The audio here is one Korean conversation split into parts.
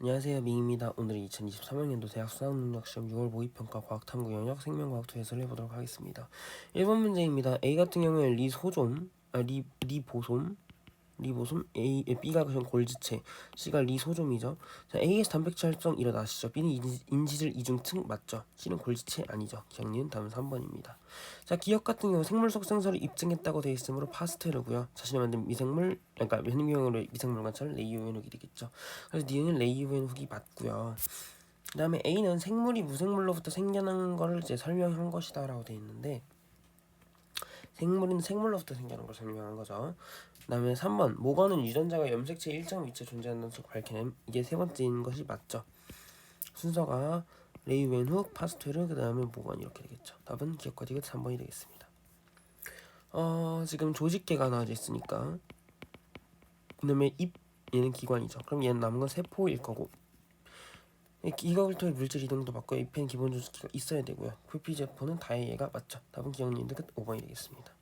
안녕하세요. 미입니다. 오늘 2023학년도 대학 수학능력시험 6월 모의평가 과학탐구 영역 생명과학 투 해설을 해보도록 하겠습니다. 1번 문제입니다. A 같은 경우에 리소좀 아, 리, 리보솜 리보솜 A, B가 그냥 골지체 C가 리소좀이죠. 자 A에서 단백질 활성 일어나시죠. B는 인지, 인지질 이중층 맞죠? C는 골지체 아니죠. 기억니은 답은 3번입니다. 자 기억 같은 경우 생물 속성서를 입증했다고 되어 있으므로 파스테르고요. 자신이 만든 미생물 그러니까 현미경으로 미생물 관찰 레이오엔 훅이 되겠죠. 그래서 니은은 레이오엔 훅이 맞고요. 그 다음에 A는 생물이 무생물로부터 생겨난 거를 이제 설명한 것이다 라고 되어 있는데 생물은 생물로부터 생겨난 걸 설명한 거죠 그 다음에 3번. 모건은 유전자가 염색체 일정 위치에 존재한다는 것을 밝혀냄 이게 세 번째인 것이 맞죠. 순서가 레이 웬훅, 파스테르, 그 다음에 모건 이렇게 되겠죠. 답은 기억과 디귿 3번이 되겠습니다. 어 지금 조직계가 나와져 있으니까 그다음에 입 얘는 기관이죠. 그럼 얘는 남은 건 세포일 거고. 이거를 통해 물질 이동도 받고 잎에는 기본 조직기가 있어야 되고요. 표피제포는 다해예가 맞죠. 답은 기억니은 디귿 5번이 되겠습니다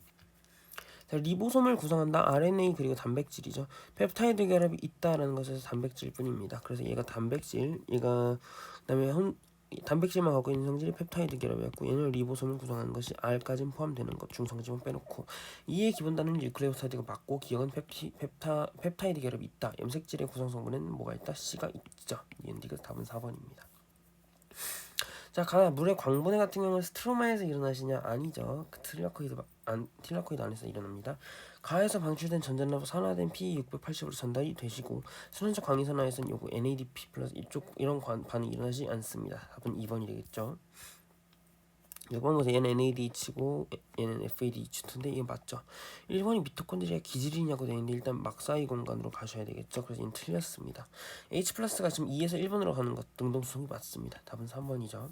자, 리보솜을 구성한다 RNA 그리고 단백질이죠. 펩타이드 결합이 있다라는 것에서 단백질 뿐입니다. 그래서 얘가 단백질, 얘가 그다음에 혼, 단백질만 갖고 있는 성질이 펩타이드 결합이었고 얘는 리보솜을 구성하는 것이 R까지 포함되는 것 중성질만 빼놓고 이의 기본 단위는 뉴클레오타이드가 맞고 기억은 펩티, 펩타, 펩타이드 결합이 있다. 염색질의 구성 성분에는 뭐가 있다? C가 있죠. 이엔디가 답은 4번입니다. 자, 가나 물의 광분해 같은 경우는 스트로마에서 일어나시냐? 아니죠. 그 틸라코이드 안, 틸라코이드 안에서 일어납니다. 가에서 방출된 전자로부 산화된 P680으로 전달이 되시고 순환적 광이 산화에서는 요거 NADP 플러스 이쪽 이런 관, 반응이 일어나지 않습니다. 답은 2번이 되겠죠. 6번 보세요. 얘는 NADH고 얘는 FADH2인데 이게 맞죠. 1번이 미토콘드리아 기질이냐고 되어 있는데 일단 막사이 공간으로 가셔야 되겠죠. 그래서 얘는 틀렸습니다. H 플러스가 지금 2에서 1번으로 가는 것 능동수성이 맞습니다. 답은 3번이죠.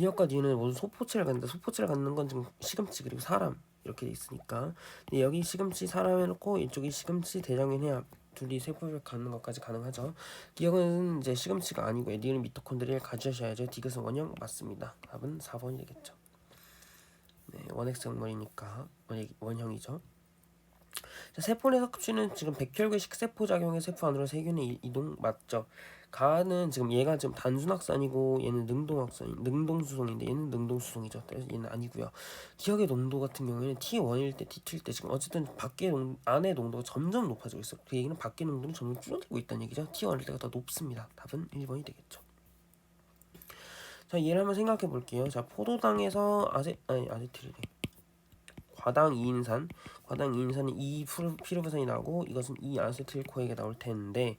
기억과 니은은 모두 소포체를 갖는다. 소포체를 갖는 건 지금 시금치 그리고 사람 이렇게 돼 있으니까 여기 시금치 사람 해놓고 이쪽이 시금치 대장균 해야 둘이 세포를 갖는 것까지 가능하죠. 기억은 이제 시금치가 아니고 니은 미토콘드리아를 가져셔야죠. 디귿은 원형 맞습니다. 답은 4번이 되겠죠. 네, 원핵생물이니까 원형이죠. 자, 세포 내 섭취는 지금 백혈괴식 세포 작용의 세포 안으로 세균의 이동 맞죠? 가는 지금 얘가 지금 단순확산이고 얘는 능동확산, 능동수송인데 얘는 능동수송이죠. 얘는 아니고요. 기억의 농도 같은 경우에는 T1일 때, T2일 때 지금 어쨌든 밖에 농, 안의 농도가 점점 높아지고 있어요. 그 얘기는 밖의 농도는 점점 줄어들고 있다는 얘기죠. T1일 때가 더 높습니다. 답은 1번이 되겠죠. 자, 얘를 한번 생각해 볼게요. 자, 포도당에서 아세 아니 아세틸이래. 과당 2인산, 과당 2인산은 2 피르부산이 나오고 이것은 2 아세틸코에게 나올 텐데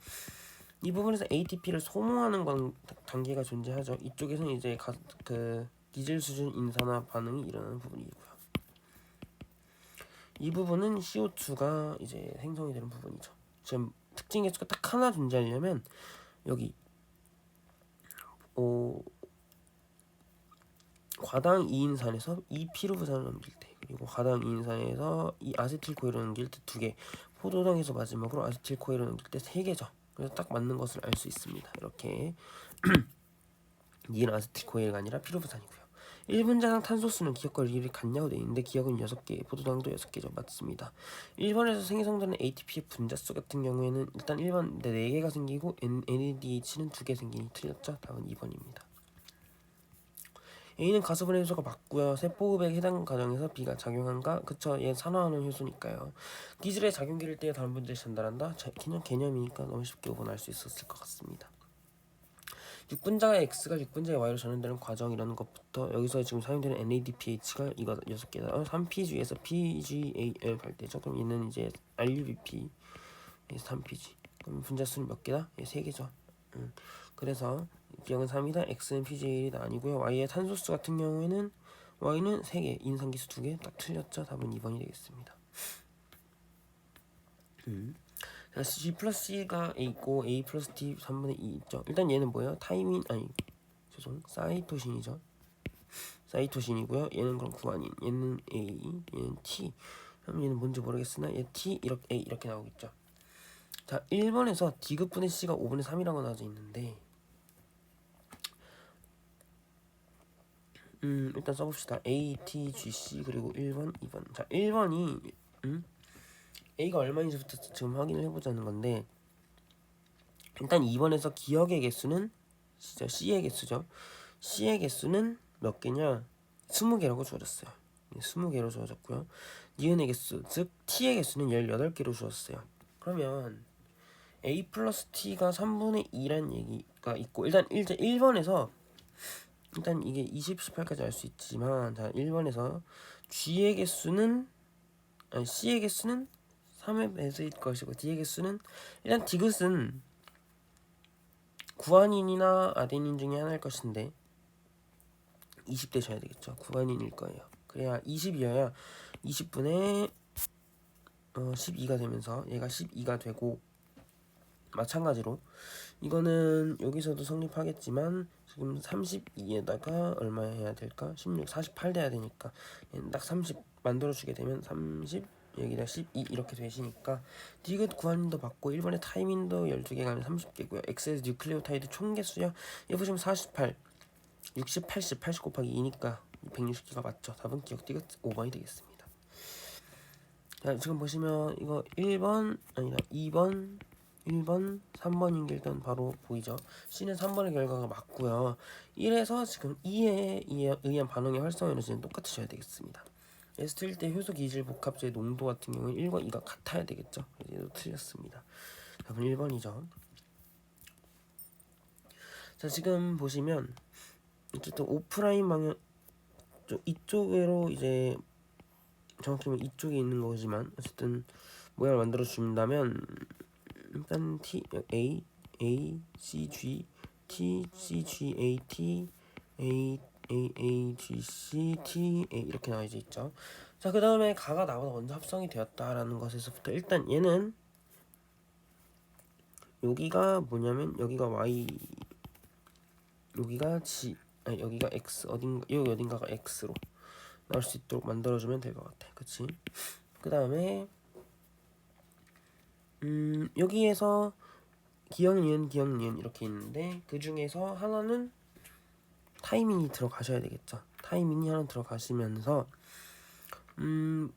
이 부분에서 ATP를 소모하는 건 단계가 존재하죠. 이쪽에서는 이제 가, 그 기질 수준 인산화 반응이 일어나는 부분이고요. 이 부분은 CO2가 이제 생성이 되는 부분이죠. 지금 특징 개수가 딱 하나 존재하려면 여기 오 과당 2인산에서 2피루부산을 넘길 때 그리고 과당 2인산에서 이 아세틸코일을 넘길 때두 개, 포도당에서 마지막으로 아세틸코일을 넘길 때세 개죠. 그래서 딱 맞는 것을 알 수 있습니다. 이렇게 니은 아세틸코일가 아니라 피루부산이고요. 1분자당 탄소수는 기억과 리을이 같냐고 되어 있는데 기억은 6개, 포도당도 6개죠. 맞습니다. 1번에서 생성되는 ATP의 분자수 같은 경우에는 일단 1번 네 4개가 생기고 NADH는 2개 생기니 틀렸죠. 답은 2번입니다. A는 가스분해 효소가 맞고요. 세포흡에 해당 과정에서 B가 작용한가? 그쵸. 얘 산화하는 효소니까요. 기질의 작용기를 떼어 다른 분들이 전달한다? 자, 그냥 개념이니까 너무 쉽게 구분할 수 있었을 것 같습니다. 6분자의 X가 6분자의 Y로 전환되는 과정이라는 것부터 여기서 지금 사용되는 NADPH가 이거 6개다. 3PG에서 PGAL 갈 때죠. 그럼 얘는 이제 RUBP 3PG. 그럼 분자 수는 몇 개다? 예, 3개죠. 음. 그래서 B형은 3이다. X는 PGA가 아니고요. Y의 탄소수 같은 경우에는 Y는 3개, 인상기수 2개 딱 틀렸죠. 답은 2번이 되겠습니다. 음. 자, C 플러스 C가 A 있고 A 플러스 T 3분의 2 있죠. 일단 얘는 뭐예요? 타이민 아니 죄송 사이토신이죠. 사이토신이고요. 얘는 그럼 구간인. 얘는 A, 얘는 T. 그럼 얘는 뭔지 모르겠으나 얘 T 이렇게 A 이렇게 나오겠죠. 자, 1번에서 D급분의 C가 5분의 3이라고 나와져 있는데 음, 일단 써봅시다. A, T, G, C 그리고 1번, 2번. 자, 1번이 음? A가 얼마인지부터 지금 확인을 해보자는 건데 일단 2번에서 기억의 개수는 진짜 C의 개수죠. C의 개수는 몇 개냐? 20개라고 주어졌어요. 20개로 주어졌고요. 니은의 개수, 즉 T의 개수는 18개로 주어졌어요. 그러면 A 플러스 T가 3분의 2란 얘기가 있고 일단 1, 1번에서 일단 이게 20, 18까지 알 수 있지만 자 1번에서 G의 개수는 아니 C의 개수는 3의 배수일 것이고 D의 개수는 일단 디귿은 구한인이나 아데닌 중에 하나일 것인데 20 되셔야 되겠죠. 구한인일 거예요. 그래야 20이어야 20분의 어, 12가 되면서 얘가 12가 되고 마찬가지로 이거는 여기서도 성립하겠지만 지금 32에다가 얼마 해야 될까? 16, 48 돼야 되니까 딱 30 만들어주게 되면 30 여기다 12 이렇게 되시니까 디귿 구한인도 받고 1번에 타이밍도 12개 가면 30개고요. 엑셀 뉴클레오타이드 총개수요. 여기 보시면 48 60, 80, 80 곱하기 2니까 160개가 맞죠? 답은 기억 디귿 5번이 되겠습니다. 자 지금 보시면 이거 1번 아니다 2번 1번, 3번인 게 일단 바로 보이죠. C는 3번의 결과가 맞고요. 1에서 지금 2에 의한 반응의 활성 에너지는 똑같으셔야 되겠습니다. S2일 때 효소 기질 복합제의 농도 같은 경우는 1과 2가 같아야 되겠죠. 얘도 틀렸습니다. 답은 1번이죠. 자 지금 보시면 어쨌든 오프라인 방향 이쪽으로 이제 정확히 면 이쪽에 있는 거지만 어쨌든 모양을 만들어 준다면 일단 T A A C G T C G A T A A A G C T A 이렇게 나와져 있죠. 자, 그 다음에 가가 나보다 먼저 합성이 되었다라는 것에서부터 일단 얘는 여기가 뭐냐면 여기가 Y 여기가 G 아니 여기가 X 어딘가 여기 어딘가가 X로 나올 수 있도록 만들어주면 될 것 같아. 그치? 그 다음에 음, 여기에서 기억, 니은, 기억, 니은 이렇게 있는데 그 중에서 하나는 타이밍이 들어가셔야 되겠죠. 타이밍이 하나 들어가시면서 음,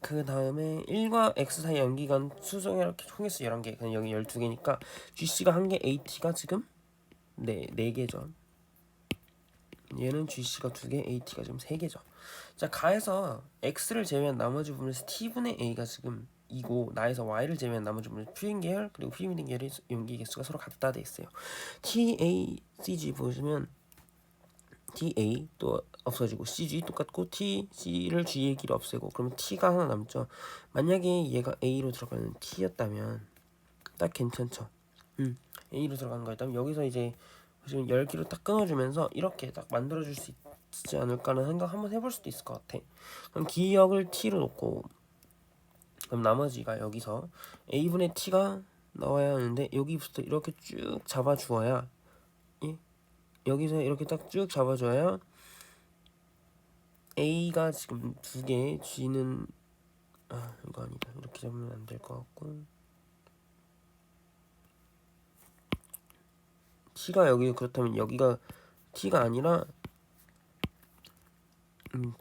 그 다음에 1과 x 사이 연기간 수성 이렇게 총횟수 11개 그냥 여기 12개니까 GC가 1개, AT가 지금 네, 4개죠. 얘는 GC가 2개, AT가 지금 3개죠. 자, 가에서 X를 제외한 나머지 부분에서 T분의 A가 지금 이고 나에서 y를 제외한 나머지 부분은 퓨인 계열 그리고 피미딘 계열의 용기 개수가 서로 같다 돼 있어요. TA, CG 보시면 TA 또 없어지고 CG 똑같고 T, C를 G의 길이 없애고 그러면 T가 하나 남죠. 만약에 얘가 A로 들어가는 T였다면 딱 괜찮죠. 음, A로 들어가는 거였다면 여기서 이제 보시면 열기로 딱 끊어주면서 이렇게 딱 만들어줄 수 있지 않을까라는 생각 한번 해볼 수도 있을 것 같아. 그럼 기역을 T로 놓고 그럼 나머지가 여기서 a분의 t가 나와야 하는데 여기부터 이렇게 쭉 잡아주어야 예? 여기서 이렇게 딱 쭉 잡아줘야 a가 지금 두 개, g는 아 이거 아니다 이렇게 잡으면 안 될 것 같고 t가 여기 그렇다면 여기가 t가 아니라 음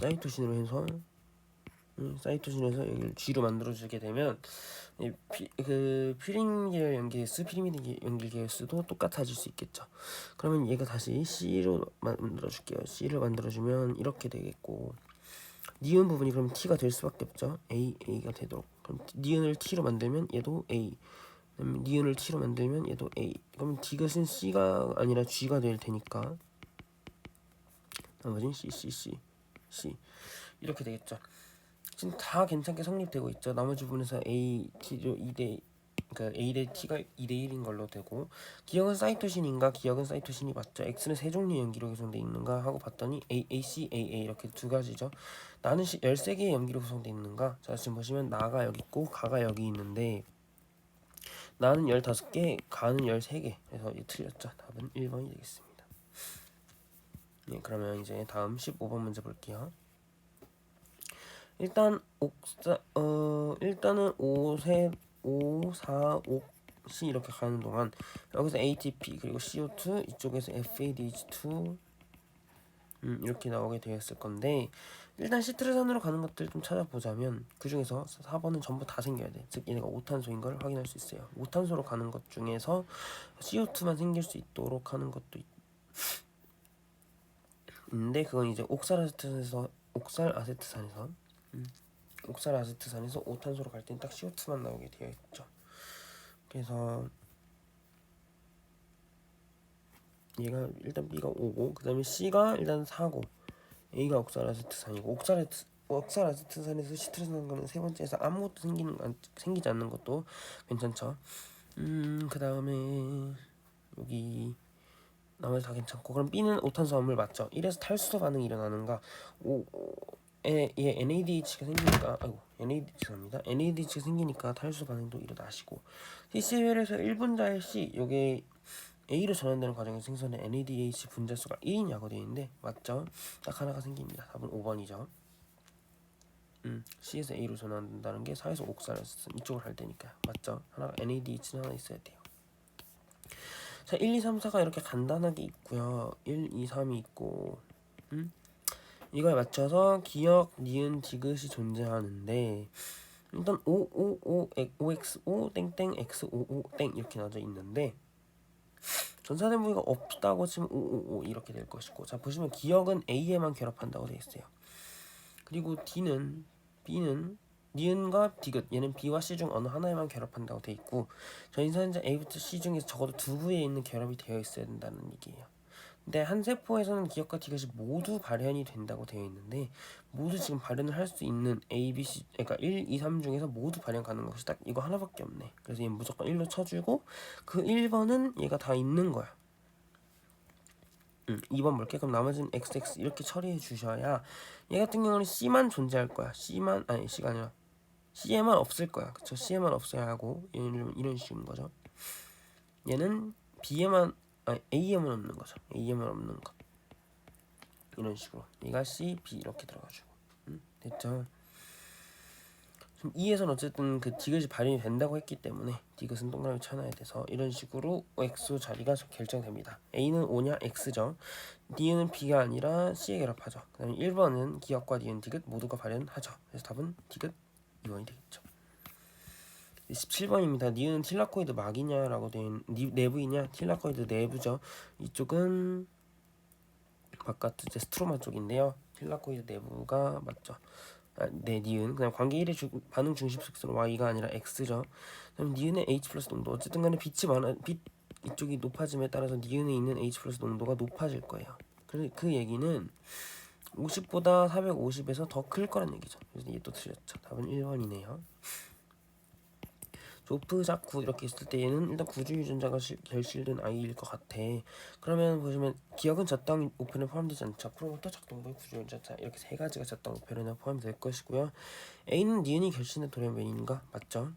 사이토신으로 해서 음, 사이토신에서 여기를 G로 만들어주게 되면 피, 그 피린 계열 연기계수, 피리미드 연기계수도 똑같아질 수 있겠죠. 그러면 얘가 다시 C로 만들어줄게요. C를 만들어주면 이렇게 되겠고 니은 부분이 그럼 T가 될 수밖에 없죠. A, A가 되도록. 그럼 니은을 T로 만들면 얘도 A. 니은을 T로 만들면 얘도 A. 그럼 디귿은 C가 아니라 G가 될 테니까 나머지는 C, C, C, C 이렇게 되겠죠. 지금 다 괜찮게 성립되고 있죠. 나머지 부분에서 A, T로 2대 그러니까 A 대 T가 2대 1인 걸로 되고 기억은 사이토신인가 기억은 사이토신이 맞죠. X는 세 종류 연기로 구성되어 있는가 하고 봤더니 A, A, C, A, A 이렇게 두 가지죠. 나는 13개의 연기로 구성되어 있는가? 자 지금 보시면 나가 여기 있고 가가 여기 있는데 나는 15개, 가는 13개. 그래서 이 틀렸죠. 답은 1번이 되겠습니다. 네, 그러면 이제 다음 15번 문제 볼게요. 일단 옥사 어 일단은 5세 5 4 5 C 이렇게 가는 동안 여기서 ATP 그리고 CO2 이쪽에서 FADH2 음, 이렇게 나오게 되었을 건데 일단 시트르산으로 가는 것들 좀 찾아보자면 그 중에서 4번은 전부 다 생겨야 돼. 즉 얘네가 5탄소인 걸 확인할 수 있어요. 5탄소로 가는 것 중에서 CO2만 생길 수 있도록 하는 것도 있... 있는데 그건 이제 옥살아세트산에서 옥살 아세트산에서 음, 옥살 아세트산에서 5탄소로 갈 때는 딱 CO2만 나오게 되어 있죠. 그래서 얘가 일단 B가 5고 그 다음에 C가 일단 4고 A가 옥살아세트산이고 옥살아세트 옥살아세트산에서 시트르산 거는 세 번째에서 아무것도 생기는 생기지 않는 것도 괜찮죠. 음그 다음에 여기 나머지 다 괜찮고 그럼 B는 5탄소 암물 맞죠? 이래서 탈수소 반응이 일어나는가? 오, 에, 얘 NADH가 생기니까 아이고 NAD 죄송합니다. NADH가 생기니까 탈수 반응도 일어나시고 CCL에서 1분자의 C 요게 A로 전환되는 과정에서 생성된 NADH 분자수가 1이냐고 되어 있는데 맞죠? 딱 하나가 생깁니다. 답은 5번이죠. 음, C에서 A로 전환된다는 게 4에서 옥살에서 이쪽으로 갈 때니까요. 맞죠? 하나가 NADH는 하나 있어야 돼요. 자, 1, 2, 3, 4가 이렇게 간단하게 있고요. 1, 2, 3이 있고 음? 이거에 맞춰서 기억, 니은, 디귿이 존재하는데 일단 5, 5, 5, 5x, 5, 땡땡, x, 5, 5, 땡 이렇게 나눠져 있는데 전사된 부위가 없다고 치면 5, 5, 5 이렇게 될 것이고 자 보시면 기억은 A에만 결합한다고 되어 있어요. 그리고 D는 B는 니은과 디귿 얘는 B와 C 중 어느 하나에만 결합한다고 되어 있고 전인사연자 A부터 C 중에서 적어도 두 부위에 있는 결합이 되어 있어야 된다는 얘기예요. 근데 한 세포에서는 기억과 디귿이 모두 발현이 된다고 되어 있는데 모두 지금 발현을 할 수 있는 A, B, C 그러니까 1, 2, 3 중에서 모두 발현 가능한 것이 딱 이거 하나밖에 없네. 그래서 얘는 무조건 1로 쳐주고 그 1번은 얘가 다 있는 거야. 음, 2번 볼게. 그럼 나머지는 XX 이렇게 처리해 주셔야 얘 같은 경우는 C만 존재할 거야. C만 아니 C가 아니라 C에만 없을 거야. 그쵸? C에만 없어야 하고 얘는 이런 식인 거죠. 얘는 B에만 아니 A에만 없는 거죠. A에만 없는 거. 이런 식으로 얘가 C, B 이렇게 들어가지고 음, 됐죠. 지금 2에서는 어쨌든 그 디귿이 발현이 된다고 했기 때문에 디귿은 동그라미 쳐놔야 돼서 이런 식으로 X 자리가 결정됩니다. A는 O냐 X죠. D는 B가 아니라 C에 결합하죠. 그 다음에 1번은 기억과 니은 디귿 모두가 발현하죠. 그래서 답은 디귿 2번이 되겠죠. 17번입니다. 니은 틸라코이드 막이냐라고 된 내부이냐 틸라코이드 내부죠. 이쪽은 바깥 이제 스트로마 쪽인데요. 틸라코이드 내부가 맞죠. 아, 네, 니은. 그다음 관계 1의 주, 반응 중심 속도는 y가 아니라 x죠. 그다음 니은의 h 플러스 농도. 어쨌든 간에 빛이 많아 빛 이쪽이 높아짐에 따라서 니은에 있는 h 플러스 농도가 높아질 거예요. 그, 그 얘기는 50보다 450에서 더 클 거란 얘기죠. 그래서 이게 또 틀렸죠. 답은 1번이네요. 조프 자쿠 이렇게 있을 때 얘는 일단 구주 유전자가 실, 결실된 아이일 것 같아. 그러면 보시면 기억은 저당 우편에 포함되지 않죠. 프로모터 작동부의 구주 유전자 이렇게 세 가지가 저당 우편에 포함될 것이고요. A는 니은이 결실된 돌연변인가 맞죠?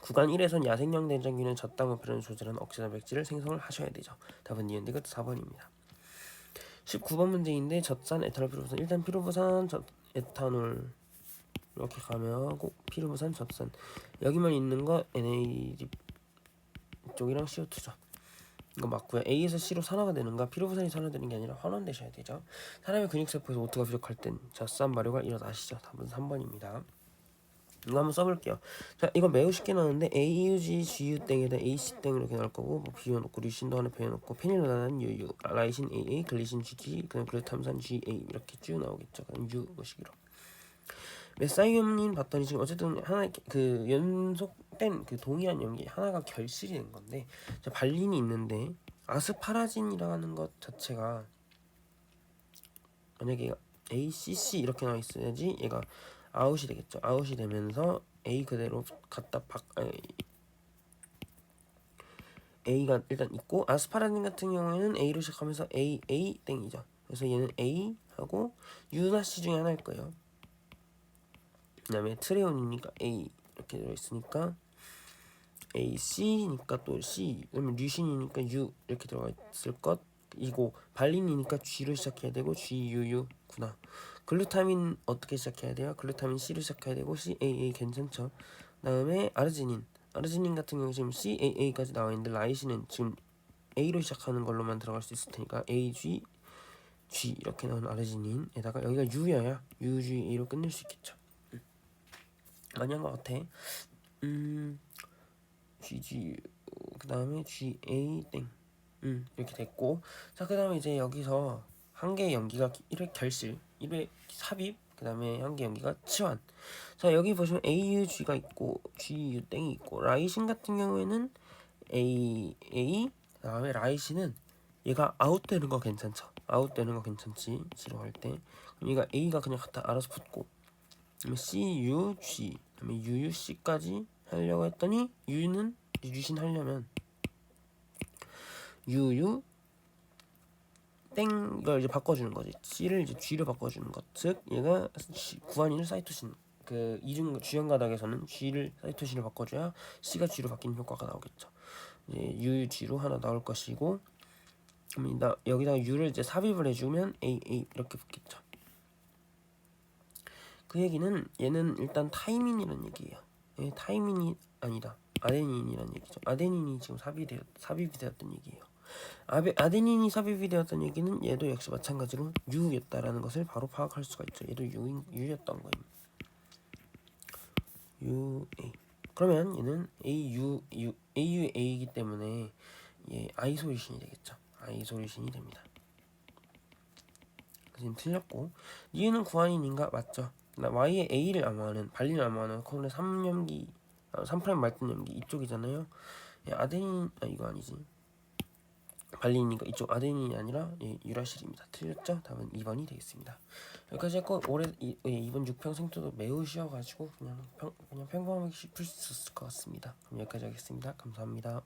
구간 1에선 야생형 대장균은 저당 우편을 조절한 억제자 백지를 생성을 하셔야 되죠. 답은 니은 이것도 4번입니다. 19번 문제인데 젖산 에탄올 피로부산 일단 피로부산 젖 에탄올 이렇게 가면 꼭 피로부산 젖산 여기만 있는 거 NAD 쪽이랑 CO2죠. 이거 맞고요. A에서 C로 산화가 되는가 피로부산이 산화되는 게 아니라 환원되셔야 되죠. 사람의 근육세포에서 오트가 부족할 땐 젖산 발효가 일어나시죠. 답은 3번입니다. 이거 한번 써볼게요. 자, 이거 매우 쉽게 나오는데 AUG, GU 땡에다 AC 땡 이렇게 나올 거고 뭐 비워놓고 류신도 하나 배워놓고 페닐라난 UU, 라이신 AA, 글리신 GG, 그다음 글루탐산 GA 이렇게 쭉 나오겠죠. 그럼 U 뭐식으로. 메사이엄닌 봤더니 지금 어쨌든 하나 그 연속된 그 동일한 연기 하나가 결실이 된 건데 자, 발린이 있는데 아스파라진이라는 것 자체가 만약에 ACC 이렇게 나와 있어야지 얘가 아웃이 되겠죠. 아웃이 되면서 A 그대로 갖다 박 아니, A가 일단 있고 아스파라진 같은 경우에는 A로 시작하면서 A A 땡이죠. 그래서 얘는 A 하고 유나 C 중에 하나일 거예요. 그 다음에 트레온이니까 A 이렇게 들어 있으니까 A C니까 또 C 그러면 류신이니까 U 이렇게 들어가 있을 것 이고 발린이니까 G로 시작해야 되고 G U U구나. 글루타민 어떻게 시작해야 돼요? 글루타민 C로 시작해야 되고 C A A 괜찮죠. 그다음에 아르지닌 아르지닌 같은 경우 지금 C A A까지 나와 있는데 라이신은 지금 A로 시작하는 걸로만 들어갈 수 있을 테니까 A G G 이렇게 나온 아르지닌에다가 여기가 U여야 UGA로 끝낼 수 있겠죠. 음. 많이 한 것 같아. 음, GG 그 다음에 GA 땡. 음 이렇게 됐고 자 그 다음에 이제 여기서 한 개의 연기가 1회 결실 1회 삽입 그 다음에 한 개 연기가 치환 자 여기 보시면 AUG가 있고 GU 땡이 있고 라이신 같은 경우에는 AA 그 다음에 라이신은 얘가 아웃되는 거 괜찮죠 아웃되는 거 괜찮지 지루할 때 그럼 얘가 A가 그냥 갖다 알아서 붙고 CUG 그다음에 UUC까지 하려고 했더니 U는 유신 하려면 유유 땡 이걸 이제 바꿔주는 거지. C를 이제 G로 바꿔주는 것즉 얘가 구한이는 사이토신 그 이중 주연 가닥에서는 G를 사이토신으로 바꿔줘야 C가 G로 바뀌는 효과가 나오겠죠. 이제 U G로 하나 나올 것이고 여기다가 U를 이제 삽입을 해주면 A A 이렇게 붙겠죠 그 얘기는 얘는 일단 타이민이라는 얘기예요 얘 타이민이 아니다 아데닌이라는 얘기죠 아데닌이 지금 삽입이, 되었, 삽입이 되었던 얘기예요 아베, 아데닌이 삽입이 되었던 얘기는 얘도 역시 마찬가지로 U였다라는 것을 바로 파악할 수가 있죠. 얘도 U인, U였던 거예요. UA. 그러면 얘는 AU, U, AUA이기 때문에 얘 아이솔루션이 되겠죠. 아이솔루션이 됩니다. 지금 틀렸고 얘는 구한인인가 맞죠? 나 Y의 A를 암호하는 발린 암호하는 코론의 3염기 3프라임 말든 염기 이쪽이잖아요. 얘 아데닌 아 이거 아니지. 발린이니까 이쪽 아데닌이 아니라 예, 유라실입니다. 틀렸죠? 답은 2번이 되겠습니다. 여기까지 했고 올해 이, 예, 이번 6평 생토도 매우 쉬워가지고 그냥 평, 그냥 평범하게 풀 수 있을 것 같습니다. 그럼 여기까지 하겠습니다. 감사합니다.